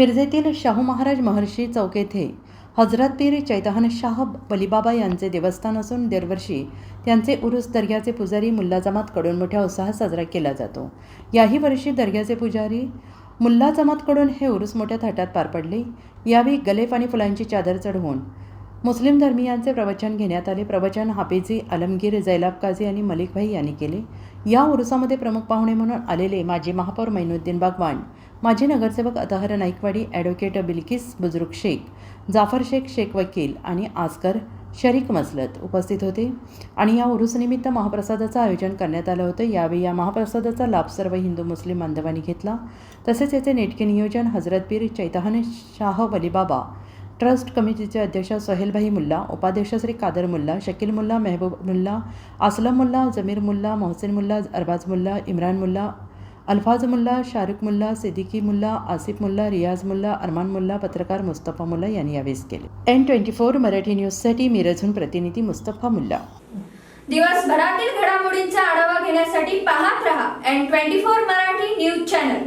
मिरजेतील शाहू महाराज महर्षी चौक येथे हजरत पीर चैतहन शाह वलीबाबा यांचे देवस्थान असून दरवर्षी त्यांचे उरुस दर्ग्याचे पुजारी मुल्ला जमातकडून मोठ्या उत्साहात साजरा केला जातो. याही वर्षी दर्ग्याचे पुजारी मुल्ला जमातकडून हे उरुस मोठ्या थाटात पार पडले. यावेळी गलेफ आणि फुलांची चादर चढवून मुस्लिम धर्मियांचे प्रवचन घेण्यात आले. प्रवचन हाफिजी आलमगीर जैलाब काझी आणि मलिकभाई यांनी केले. या उरुसामध्ये प्रमुख पाहुणे म्हणून आलेले माजी महापौर मैनुद्दीन बागवान माजी नगरसेवक अतहर नाईकवाडी ॲडव्होकेट बिल्किस बुजुर्ग शेख जाफर शेख शेख वकील आणि आस्कर शरीक मसलत उपस्थित होते. आणि या उरुसनिमित्त महाप्रसादाचं आयोजन करण्यात आलं होतं. यावेळी या महाप्रसादाचा लाभ सर्व हिंदू मुस्लिम बांधवांनी घेतला. तसेच याचे नेटके नियोजन हजरत पीर चैतहन शाह वलीबाबा ट्रस्ट कमिटीचे अध्यक्ष सोहेलभाई मुल्ला उपाध्यक्ष श्री कादर मुल्ला शकील मुल्ला मेहबूब मुल्ला असलम मुल्ला जमीर मुल्ला मोहसिन मुल्ला अरबाज मुल्ला इम्रान मुल्ला अल्फाज मुल्ला शारुख मुल्ला सिद्दीकी मुल्ला आसिफ मुल्ला रियाज मुल्ला अरमान मुल्ला पत्रकार मुस्तफा मुल्ला यांनी यावेळेस केले. एन ट्वेंटी फोर मराठी न्यूजसाठी मिरजहून प्रतिनिधी मुस्तफा मुल्ला. दिवसभरातील घडामोडींचा आढावा घेण्यासाठी पाहत रहा N twenty four Marathi news channel